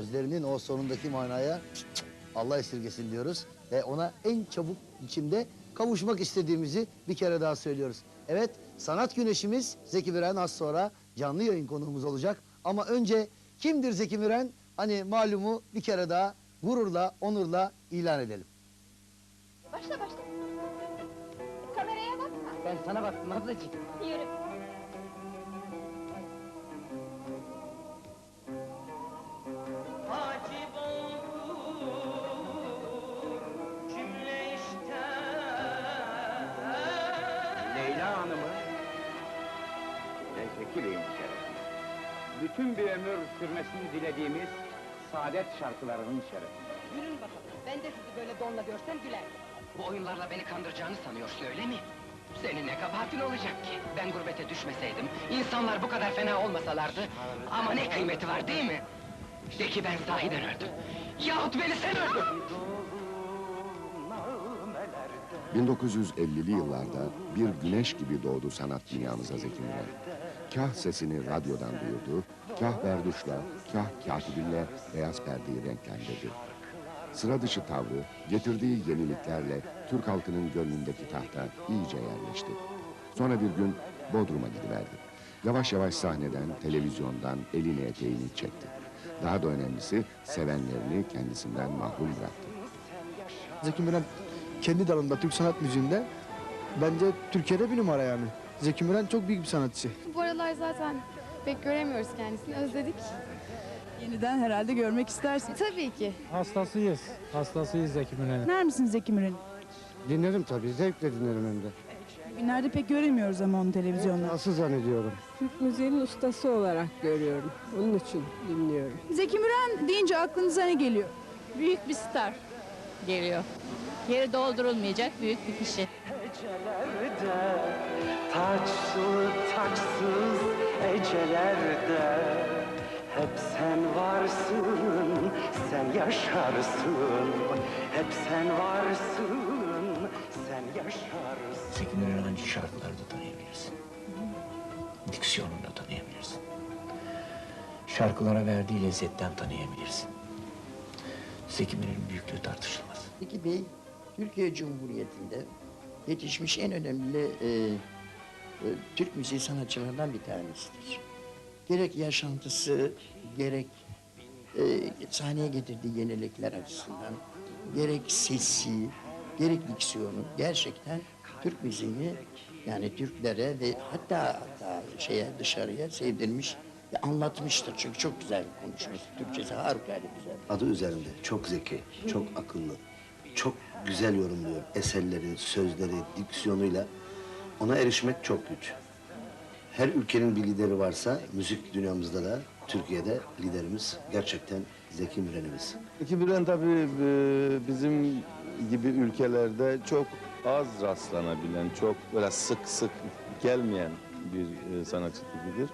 Sözlerinin o sonundaki manaya Allah esirgesin diyoruz. Ve ona en çabuk biçimde kavuşmak istediğimizi bir kere daha söylüyoruz. Evet, sanat güneşimiz Zeki Müren az sonra canlı yayın konuğumuz olacak. Ama önce kimdir Zeki Müren? Hani malumu bir kere daha gururla, onurla ilan edelim. Başla başla. Kameraya bakma. Ben sana baktım ablacığım. Yürü. Bütün bir ömür sürmesini dilediğimiz saadet şarkılarının şerefine. Yürün bakalım. Ben de sizi böyle donla görsem güler. Bu oyunlarla beni kandıracağını sanıyorsun öyle mi? Senin ne kabahatin olacak ki? Ben gurbete düşmeseydim, insanlar bu kadar fena olmasalardı... ...ama ne kıymeti var değil mi? De ki ben sahiden öldüm. Yahut beni sen öldür! 1950'li yıllarda bir güneş gibi doğdu sanat dünyamıza Zeki Müren. Kah sesini radyodan duyurdu, kah berduşla, kah katibinle beyaz perdeyi renklendirdi. Sıra dışı tavrı, getirdiği yeniliklerle Türk halkının gönlündeki tahta iyice yerleşti. Sonra bir gün Bodrum'a gidiverdi. Yavaş yavaş sahneden, televizyondan elini eteğini çekti. Daha da önemlisi sevenlerini kendisinden mahrum bıraktı. Zeki Müren kendi dalında Türk sanat müziğinde bence Türkiye'de bir numara yani. Zeki Müren çok büyük bir sanatçı. Bu aralar zaten pek göremiyoruz kendisini. Özledik. Yeniden herhalde görmek istersin. Tabii ki. Hastasıyız. Hastasıyız Zeki Müren'in. Dinler misin Zeki Müren'i? Dinlerim tabii. Zevkle dinlerim hem de. Günlerde pek göremiyoruz ama onu televizyonda. Nasıl zannediyorum? Türk müziğinin ustası olarak görüyorum. Onun için dinliyorum. Zeki Müren deyince aklınıza ne geliyor? Büyük bir star geliyor. Yeri doldurulmayacak büyük bir kişi. Ecelerde taçlı taçsız ecelerde Hep sen varsın, sen yaşarsın Hep sen varsın, sen yaşarsın Zeki Müren'i hangi şarkılarda tanıyabilirsin? Diksiyonunda tanıyabilirsin. Şarkılara verdiği lezzetten tanıyabilirsin. Zeki Müren'in büyüklüğü tartışılmaz. Zeki Bey, Türkiye Cumhuriyeti'nde yetişmiş en önemli e, Türk müziği sanatçılarından bir tanesidir. Gerek yaşantısı, gerek e, sahneye getirdiği yenilikler açısından, gerek sesi, gerek diksiyonu gerçekten Türk müziğini yani Türklere ve hatta hatta şeye dışarıya sevdirmiş ve anlatmıştır. Çünkü çok güzel konuşması. Türkçesi harikulade güzel. Adı üzerinde çok zeki, çok akıllı, çok güzel yorumluyor eserleri, sözleri, diksiyonuyla. Ona erişmek çok güç. Her ülkenin bir lideri varsa müzik dünyamızda da Türkiye'de liderimiz gerçekten Zeki Müren'imiz. Zeki Müren tabii e, bizim gibi ülkelerde çok az rastlanabilen, çok böyle sık sık gelmeyen bir e, sanatçı tipidir.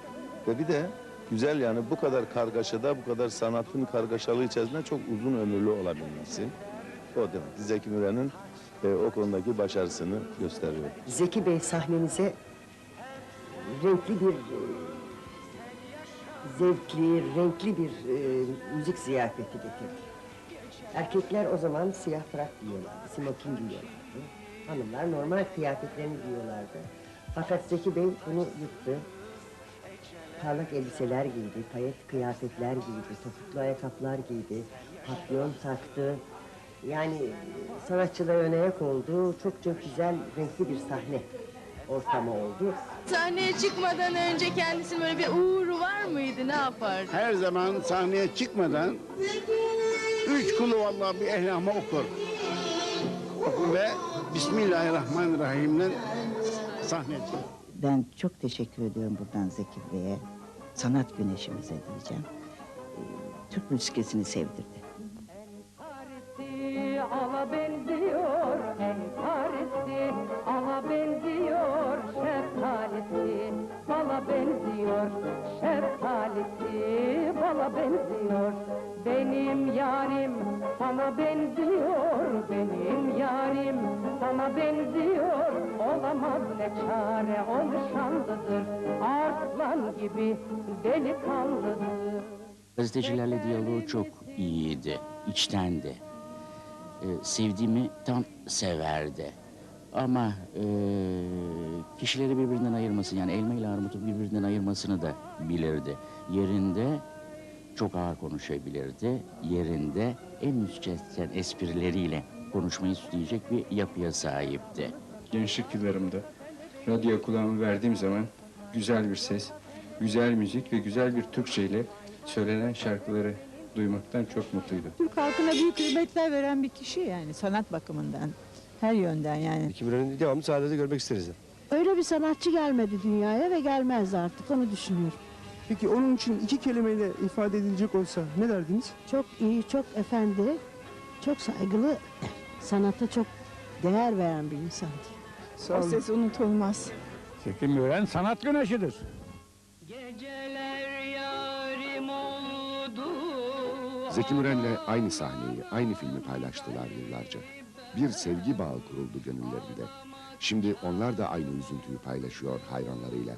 Ve bir de güzel yani bu kadar kargaşada, bu kadar sanatın kargaşalığı içerisinde çok uzun ömürlü olabilmesi. O demek ki Zeki Müren'in e, o konudaki başarısını gösteriyor. Zeki Bey sahnenize renkli bir e, zevkli, renkli bir e, müzik ziyafeti getirdi. Erkekler o zaman siyah frak giyiyorlardı, smokin giyiyorlardı. Hanımlar normal kıyafetlerini giyiyorlardı. Fakat Zeki Bey bunu yıktı. Parlak elbiseler giydi, payet kıyafetler giydi, topuklu ayakkabılar giydi, papyon taktı. Yani sanatçılara ön ayak oldu, çok çok güzel, renkli bir sahne ortamı oldu. Sahneye çıkmadan önce kendisinin böyle bir uğru var mıydı? Ne yapardı? Her zaman sahneye çıkmadan üç kulu vallahi bir ehlama okur. Ve Bismillahirrahmanirrahim'den sahneye çıkar. Ben çok teşekkür ediyorum buradan Zeki Bey'e, sanat güneşimize diyeceğim. Ee, Türk müzikesini sevdirdi. Ala benziyor, en Paris'i ala benziyor, şeftalisi bala benziyor, şeftalisi bala benziyor. Benim yarim sana benziyor, benim yarim sana benziyor. Olamaz ne çare, o nişanlıdır, arslan gibi delikanlıdır. Gazetecilerle diyaloğu çok iyiydi, içtendi. Ee, sevdiğimi tam severdi. Ama ee, kişileri birbirinden ayırması, yani elma ile armutu birbirinden ayırmasını da bilirdi. Yerinde çok ağır konuşabilirdi. Yerinde en müstehcen esprileriyle konuşmayı isteyecek bir yapıya sahipti. Gençlik yıllarımda radyo kulağımı verdiğim zaman güzel bir ses, güzel müzik ve güzel bir Türkçe ile söylenen şarkıları duymaktan çok mutluydum. Türk halkına büyük hürmetler veren bir kişi yani sanat bakımından. Her yönden yani. Zeki Müren'i devamlı sahnede görmek isteriz. Öyle bir sanatçı gelmedi dünyaya ve gelmez artık onu düşünüyorum. Peki onun için iki kelimeyle ifade edilecek olsa ne derdiniz? Çok iyi, çok efendi, çok saygılı, sanata çok değer veren bir insandı. Sağ O olun. ses unutulmaz. Zeki Müren sanat güneşidir. Geceler Zeki Müren'le aynı sahneyi, aynı filmi paylaştılar yıllarca. Bir sevgi bağı kuruldu gönüllerinde. Şimdi onlar da aynı üzüntüyü paylaşıyor hayranlarıyla.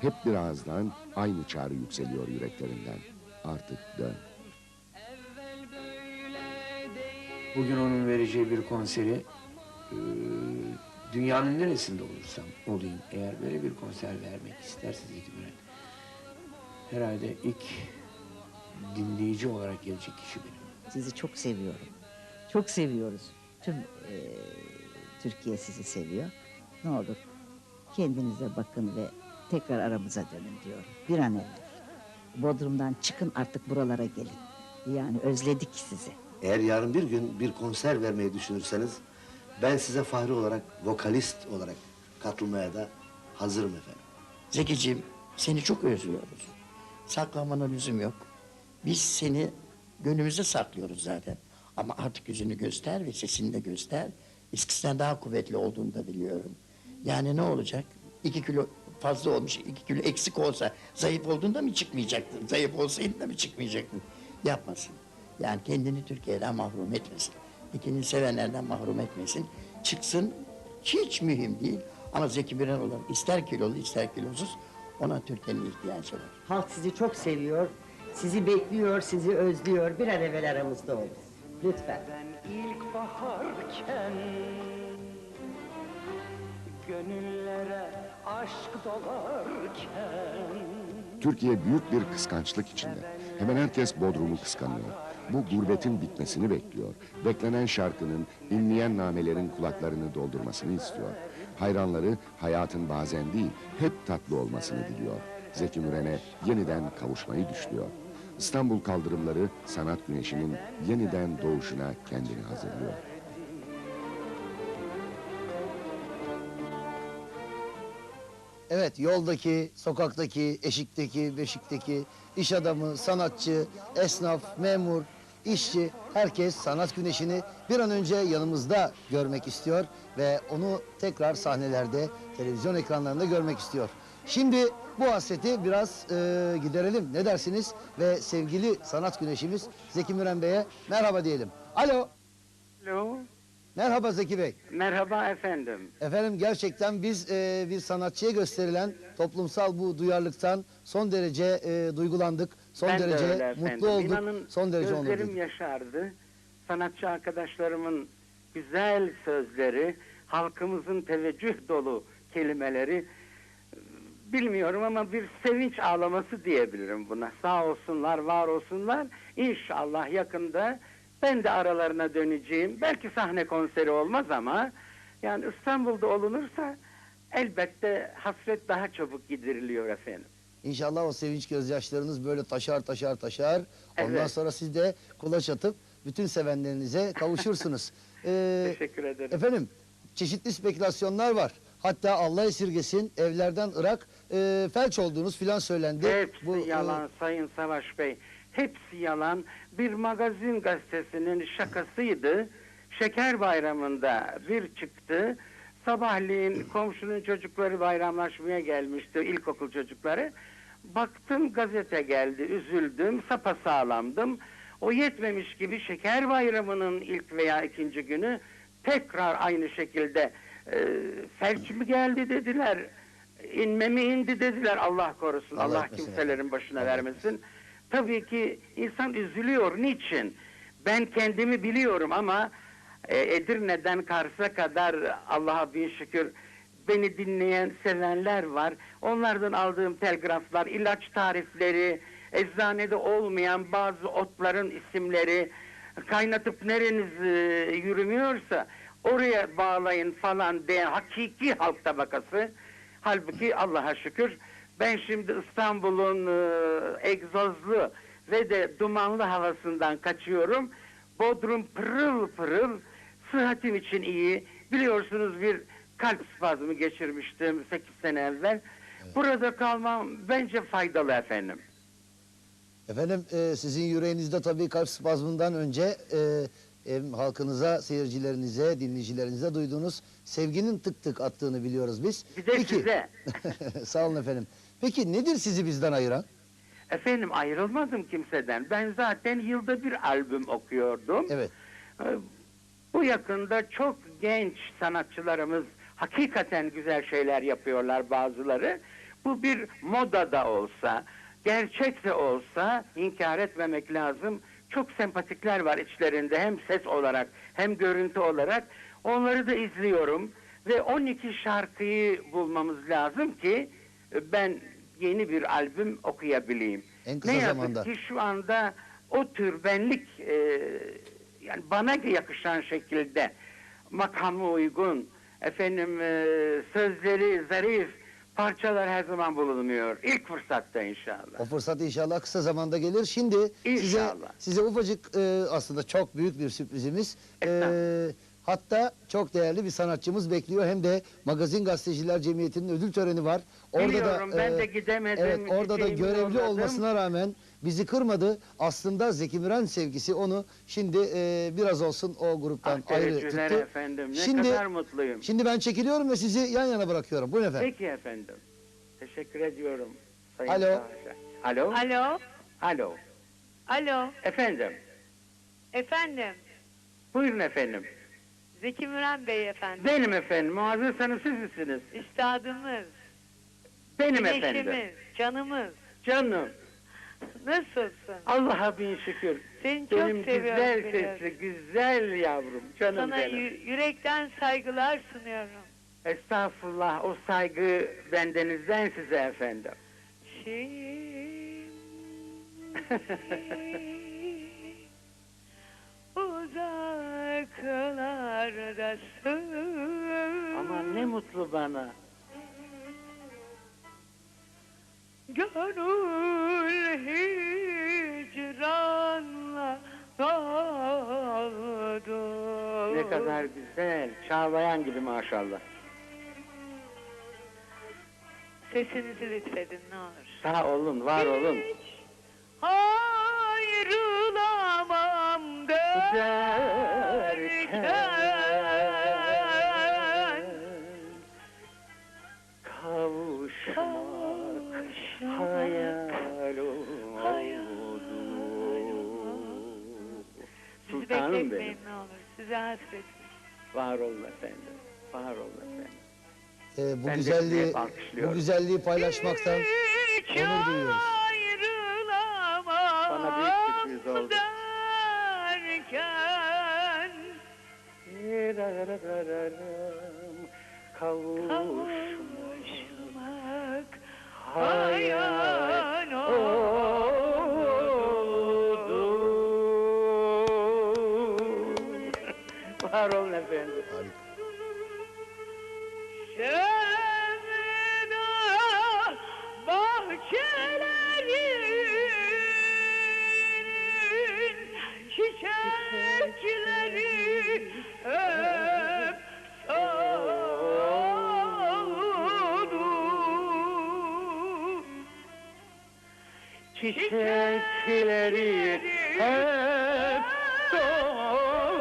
Hep bir ağızdan aynı çağrı yükseliyor yüreklerinden. Artık dön. Bugün onun vereceği bir konseri eee, dünyanın neresinde olursam olayım eğer böyle bir konser vermek isterse Zeki Müren herhalde ilk dinleyici olarak gelecek kişi benim. Sizi çok seviyorum. Çok seviyoruz. Tüm eee, Türkiye sizi seviyor. Ne olur kendinize bakın ve tekrar aramıza dönün diyorum. Bir an evvel. Bodrum'dan çıkın artık buralara gelin. Yani özledik sizi. Eğer yarın bir gün bir konser vermeyi düşünürseniz ben size Fahri olarak, vokalist olarak katılmaya da hazırım efendim. Zekiciğim seni çok özlüyoruz. Saklamana lüzum yok. Biz seni gönlümüzde saklıyoruz zaten. Ama artık yüzünü göster ve sesini de göster. Eskisinden daha kuvvetli olduğunu da biliyorum. Yani ne olacak? İki kilo fazla olmuş, iki kilo eksik olsa zayıf olduğunda mı çıkmayacaktın? Zayıf olsaydın da mı çıkmayacaktın? Yapmasın. Yani kendini Türkiye'den mahrum etmesin. İkini sevenlerden mahrum etmesin. Çıksın hiç mühim değil. Ama Zeki Müren olarak ister kilolu ister kilosuz ona Türkiye'nin ihtiyacı var. Halk sizi çok seviyor. Sizi bekliyor, sizi özlüyor. Bir an evvel aramızda olun. Lütfen. İlk baharken Gönüllere aşk dolarken Türkiye büyük bir kıskançlık içinde. Hemen herkes Bodrum'u kıskanıyor. Bu gurbetin bitmesini bekliyor. Beklenen şarkının, inleyen namelerin kulaklarını doldurmasını istiyor. Hayranları hayatın bazen değil, hep tatlı olmasını diliyor. Zeki Müren'e yeniden kavuşmayı düşlüyor. İstanbul kaldırımları sanat güneşinin yeniden doğuşuna kendini hazırlıyor. Evet, yoldaki, sokaktaki, eşikteki, beşikteki, iş adamı, sanatçı, esnaf, memur, işçi, herkes sanat güneşini bir an önce yanımızda görmek istiyor ve onu tekrar sahnelerde, televizyon ekranlarında görmek istiyor. Şimdi bu hasreti biraz e, giderelim. Ne dersiniz? Ve sevgili sanat güneşimiz Zeki Müren Bey'e merhaba diyelim. Alo, Alo, merhaba Zeki Bey. merhaba efendim. Efendim gerçekten biz e, bir sanatçıya gösterilen toplumsal bu duyarlılıktan son derece e, duygulandık. Son ben derece de öyle efendim. mutlu olduk. İnanın son derece gözlerim onurluyduk. yaşardı. Sanatçı arkadaşlarımın güzel sözleri, halkımızın teveccüh dolu kelimeleri bilmiyorum ama bir sevinç ağlaması diyebilirim buna. Sağ olsunlar, var olsunlar. İnşallah yakında ben de aralarına döneceğim. Belki sahne konseri olmaz ama yani İstanbul'da olunursa elbette hasret daha çabuk gideriliyor efendim. İnşallah o sevinç gözyaşlarınız böyle taşar taşar taşar. Ondan Evet. sonra siz de kulaç atıp bütün sevenlerinize kavuşursunuz. Ee, Teşekkür ederim. efendim çeşitli spekülasyonlar var. Hatta Allah esirgesin evlerden Irak e, felç olduğunuz filan söylendi. Hepsi Bu, e, yalan Sayın Savaş Bey. Hepsi yalan. Bir magazin gazetesinin şakasıydı. Şeker bayramında bir çıktı. Sabahleyin komşunun çocukları bayramlaşmaya gelmişti, ilkokul çocukları. Baktım gazete geldi, üzüldüm, sapasağlamdım. O yetmemiş gibi şeker bayramının ilk veya ikinci günü tekrar aynı şekilde e, felç mi geldi dediler. İnme mi indi dediler Allah korusun. Allah Allah, kimselerin başına Allah vermesin. Tabii ki insan üzülüyor. Niçin? Ben kendimi biliyorum ama e, Edirne'den Kars'a kadar Allah'a bin şükür beni dinleyen, sevenler var. Onlardan aldığım telgraflar, ilaç tarifleri, eczanede olmayan bazı otların isimleri, kaynatıp nereniz e, yürümüyorsa oraya bağlayın falan diye hakiki halk tabakası. Halbuki Allah'a şükür ben şimdi İstanbul'un e, egzozlu ve de dumanlı havasından kaçıyorum. Bodrum pırıl pırıl, sıhhatim için iyi. Biliyorsunuz bir kalp spazmı geçirmiştim 8 sene evvel. Burada kalmam bence faydalı efendim. Efendim e, sizin yüreğinizde tabii kalp spazmından önce e, hem halkınıza, seyircilerinize, dinleyicilerinize duyduğunuz sevginin tık tık attığını biliyoruz biz. Bir de size. Sağ olun efendim. Peki nedir sizi bizden ayıran? Efendim ayrılmadım kimseden. Ben zaten yılda bir albüm okuyordum. Evet. Ee, Bu yakında çok genç sanatçılarımız hakikaten güzel şeyler yapıyorlar bazıları. Bu bir moda da olsa, gerçek de olsa inkar etmemek lazım. Çok sempatikler var içlerinde hem ses olarak hem görüntü olarak. Onları da izliyorum ve 12 şarkıyı bulmamız lazım ki e, ben yeni bir albüm okuyabileyim. En kısa ne yazık zamanda. ki şu anda o tür benlik e, yani bana yakışan şekilde makamı uygun efendim e, sözleri zarif parçalar her zaman bulunmuyor. İlk fırsatta inşallah. O fırsat inşallah kısa zamanda gelir. Şimdi size İnşallah. size ufacık e, aslında çok büyük bir sürprizimiz. E, hatta çok değerli bir sanatçımız bekliyor. Hem de Magazin Gazeteciler Cemiyeti'nin ödül töreni var. Biliyorum, ben e, de gidemedim, Evet, orada da görevli yolladım. olmasına rağmen bizi kırmadı. Aslında Zeki Müren sevgisi onu şimdi e, biraz olsun o gruptan Ah, ayrı tuttu. efendim. Ne Şimdi- kadar mutluyum. Şimdi ben çekiliyorum ve sizi yan yana bırakıyorum. Buyurun efendim. Peki efendim. Teşekkür ediyorum. Sayın Alo. Savaş'a. Alo. Alo, Alo. alo, Efendim. efendim. Buyurun efendim. Zeki Müren Bey efendim. Benim efendim. Muazzez Hanım siz misiniz? Üstadımız, Benim efendim. güneşimiz, canımız. Canım. Nasılsın? Allah'a bin şükür. Seni çok Benim seviyorum. güzel biliyorum. sesli, güzel yavrum. Canım Sana benim. yü- yürekten saygılar sunuyorum. Estağfurullah. O saygı bendenizden size efendim. Şimdi uzaklardasın. Aman ne mutlu bana. Gönül hicranla doldu. Ne kadar güzel. Çağlayan gibi maşallah. Sesinizi lütfedin ne olur. Sağ olun, var olun. Ayrılamam derken Sultanım benim. ne olur. Size hasretim. Var olun efendim. Var olun efendim. E, bu Ben de güzelliği hep bu alkışlıyorum. güzelliği paylaşmaktan Hiç onur duyuyoruz. ayrılamam Bana büyük sürpriz oldu. derken Kavuş kavuşmak hayal Çiçekleri hep soldu.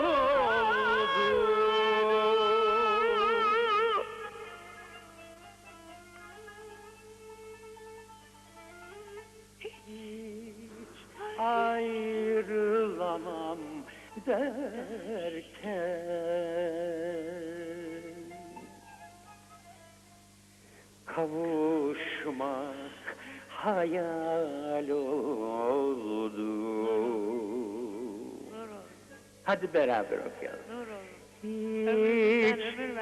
Hadi beraber okuyalım. Nur. Hiç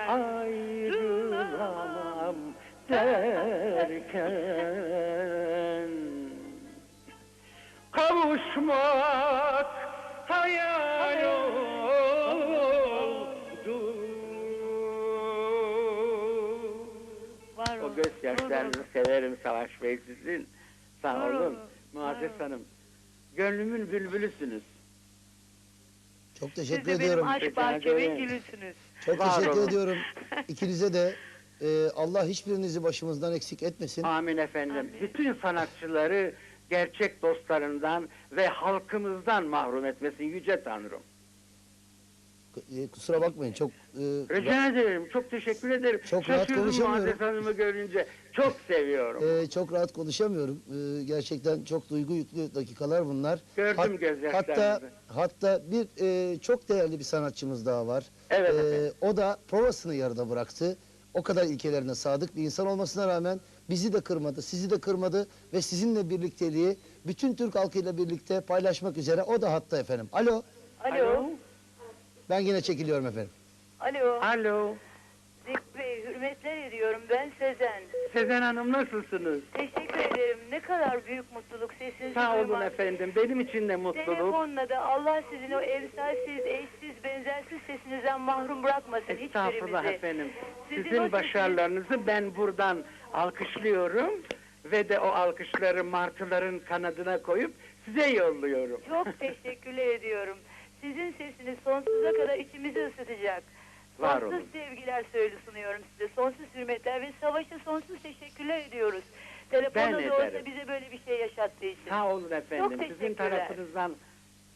ayrılamam derken Kavuşmak hayal oldu Var O gözyaşlarını severim Savaş Bey sizin. Sağ olun. Muazzez. Hanım. Gönlümün bülbülüsünüz. Çok Siz teşekkür de benim ediyorum. aşk Rica bahçemin ederim. gülüsünüz. Çok Var teşekkür olun. ediyorum. İkinize de e, Allah hiçbirinizi başımızdan eksik etmesin. Amin efendim. Amin. Bütün sanatçıları gerçek dostlarından ve halkımızdan mahrum etmesin yüce Tanrım. E, kusura bakmayın çok e, Rica ederim. Çok teşekkür ederim. Çok rahat Şaşırdım konuşamıyorum. Muazzez Hanım'ı görünce. Çok seviyorum. e, çok rahat konuşamıyorum. E, gerçekten çok duygu yüklü dakikalar bunlar. Gördüm Hat- gözyaşlarınızı. Hatta hatta bir e, çok değerli bir sanatçımız daha var. Evet E, efendim. o da provasını yarıda bıraktı. O kadar ilkelerine sadık bir insan olmasına rağmen bizi de kırmadı, sizi de kırmadı ve sizinle birlikteliği bütün Türk halkıyla birlikte paylaşmak üzere o da hatta efendim. Alo, Alo. Ben yine çekiliyorum efendim. Alo. Alo. Zeki Bey, hürmetler ediyorum. Ben Sezen. Sezen Hanım nasılsınız? Teşekkür ederim. Ne kadar büyük mutluluk sesinizi Sağ olun duymak. efendim. Benim için de mutluluk. Telefonla da Allah sizin o emsalsiz, eşsiz, benzersiz sesinizden mahrum bırakmasın Estağfurullah hiçbirimizi. efendim. Sizin o Sizin sesiniz- başarılarınızı ben buradan alkışlıyorum ve de o alkışları martıların kanadına koyup size yolluyorum. Çok teşekkürler ediyorum. Sizin sesiniz sonsuza kadar içimizi ısıtacak. Var sonsuz olun. sevgiler söyle sunuyorum size. Sonsuz hürmetler ve savaşa sonsuz teşekkürler ediyoruz. Ben Telefonda da olsa ederim. bize böyle bir şey yaşattığı için. Sağ olun efendim. Sizin teşekkürler. tarafınızdan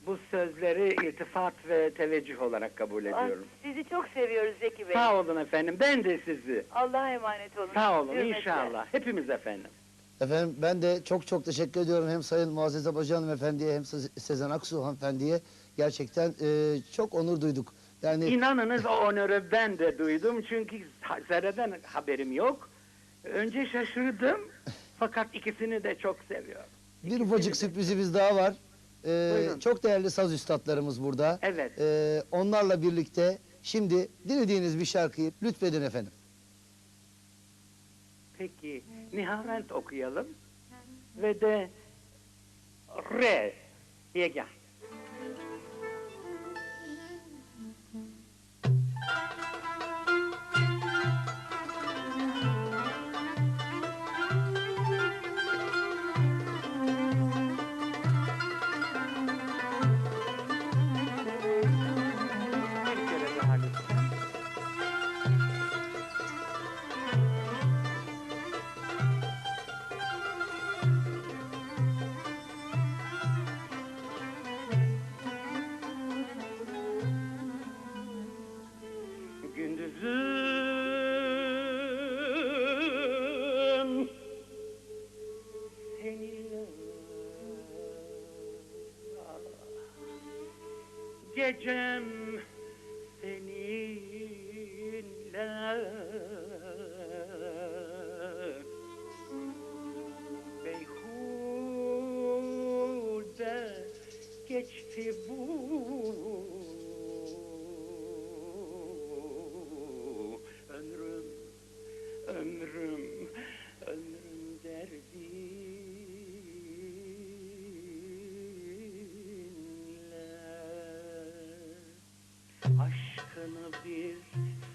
bu sözleri iltifat ve teveccüh olarak kabul Ah, ediyorum. Sizi çok seviyoruz Zeki Bey. Sağ olun efendim. Ben de sizi. Allah'a emanet olun. Sağ olun Hürmetler. inşallah. Hepimiz efendim. Efendim ben de çok çok teşekkür ediyorum hem Sayın Muazzez Abacı hanımefendiye hem Se- Sezen Aksu hanımefendiye. Gerçekten e, çok onur duyduk. Yani İnanınız o onörü ben de duydum çünkü zerreden haberim yok. Önce şaşırdım fakat ikisini de çok seviyorum. bir ufacık sürprizimiz daha var. E, Buyurun. çok değerli saz üstadlarımız burada. Evet. E, onlarla birlikte şimdi dilediğiniz bir şarkıyı lütfedin efendim. Peki Nihavent okuyalım ve de Re. Bir aşkını bir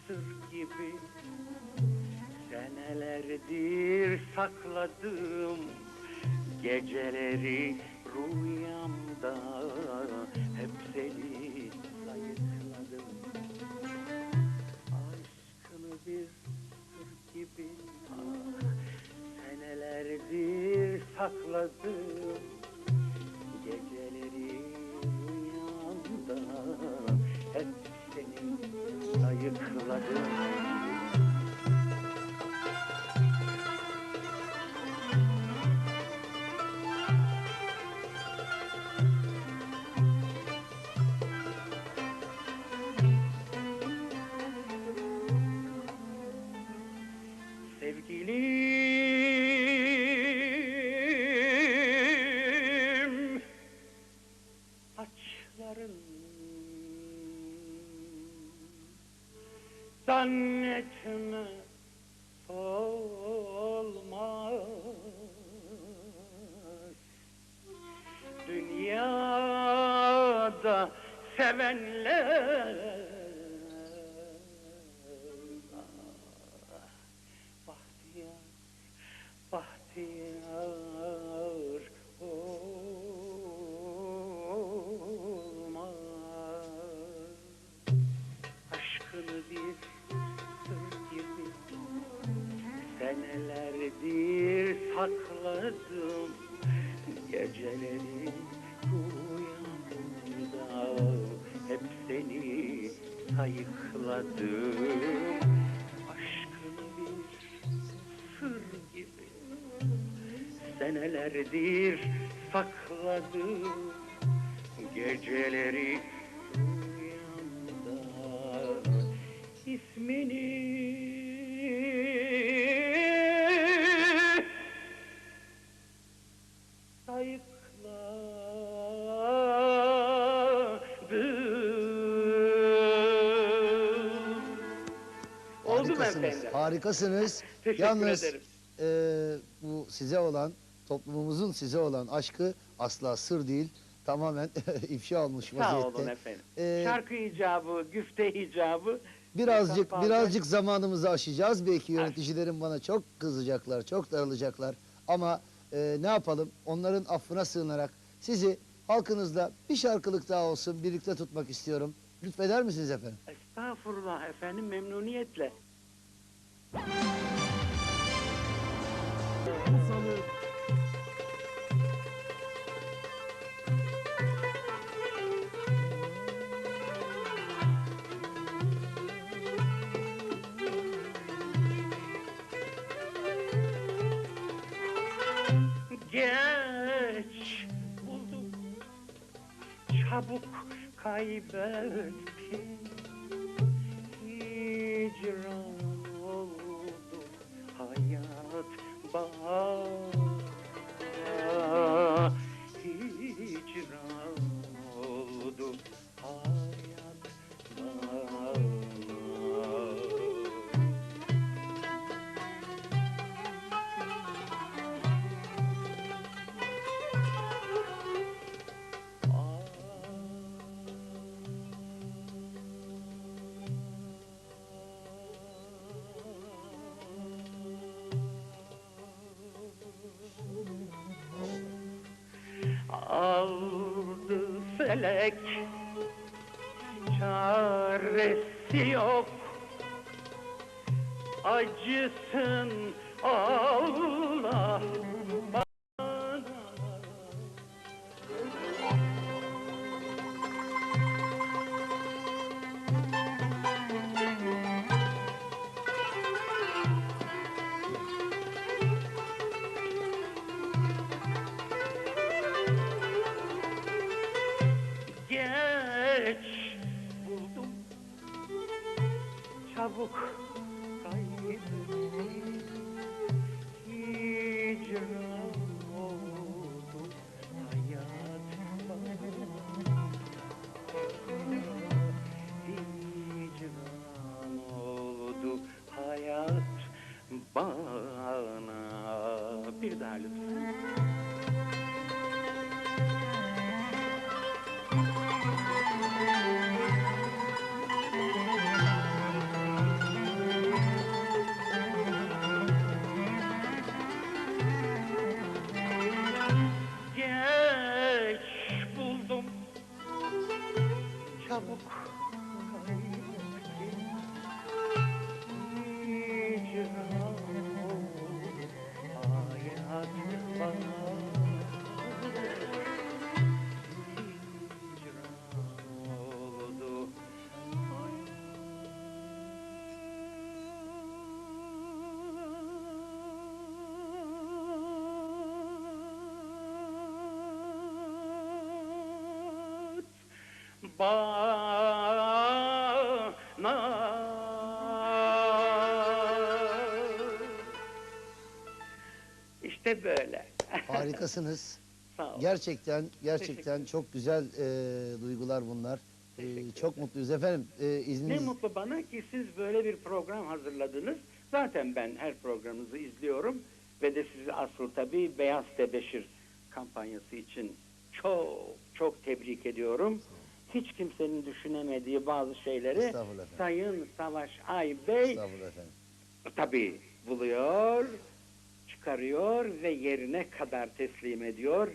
sır gibi senelerdir sakladım. Geceleri rüyamda hep seni sayıkladım. Aşkını bir sır gibi senelerdir sakladım. Geceleri sayıkladım Zannetme Dünyada sevenler. Ah, Bahtiyar, bahtiyar olmaz. Aşkını bir sır gibi Senelerdir sakladım. Geceleri Hep seni sayıkladım. Aşkını bir sır gibi Senelerdir sakladım. Geceleri rüyamda ismini Harikasınız. Teşekkür Yalnız ederim. e, bu size olan, toplumumuzun size olan aşkı asla sır değil. Tamamen ifşa olmuş Sağ vaziyette. olun efendim. Ee, Şarkı icabı, güfte icabı. Birazcık birazcık zamanımızı aşacağız. Belki yöneticilerim bana çok kızacaklar, çok darılacaklar. Ama e, ne yapalım? Onların affına sığınarak sizi halkınızla bir şarkılık daha olsun birlikte tutmak istiyorum. Lütfeder misiniz efendim? Estağfurullah efendim memnuniyetle. Geç buldum. Çabuk kaybettim felek Çaresi yok. Acısın Allah bana İşte böyle. Harikasınız. Sağ olun. Gerçekten gerçekten çok güzel e, duygular bunlar. Ee, çok mutluyuz efendim. Ee, Ne izniniz... mutlu bana ki siz böyle bir program hazırladınız. Zaten ben her programınızı izliyorum ve de sizi asıl tabii Beyaz Tebeşir kampanyası için çok çok tebrik ediyorum. Hiç kimsenin düşünemediği bazı şeyleri. Sayın Savaş Ay Bey Estağfurullah efendim. tabii buluyor, çıkarıyor ve yerine kadar teslim ediyor.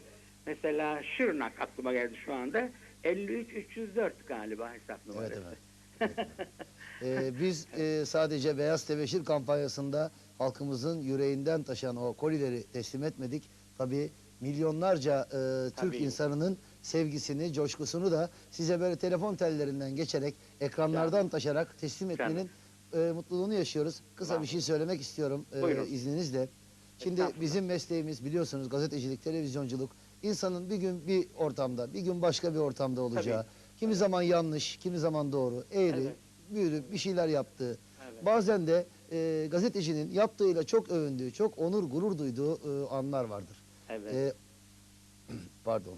Mesela Şırnak aklıma geldi şu anda. 53 304 galiba hesap numarası. Evet efendim. Ee, biz e, sadece Beyaz Tebeşir kampanyasında halkımızın yüreğinden taşan o kolileri teslim etmedik. Tabii milyonlarca e, Türk Tabii. insanının sevgisini, coşkusunu da size böyle telefon tellerinden geçerek, ekranlardan taşarak teslim etmenin e, mutluluğunu yaşıyoruz. Kısa Bravo. bir şey söylemek istiyorum e, Buyurun. izninizle. Şimdi bizim mesleğimiz biliyorsunuz gazetecilik, televizyonculuk. İnsanın bir gün bir ortamda, bir gün başka bir ortamda olacağı. Kimi zaman yanlış, kimi zaman doğru, eğri, Evet. büyürü, bir şeyler yaptığı. Evet. Bazen de e, gazetecinin yaptığıyla çok övündüğü, çok onur, gurur duyduğu e, anlar vardır. Evet. E, pardon.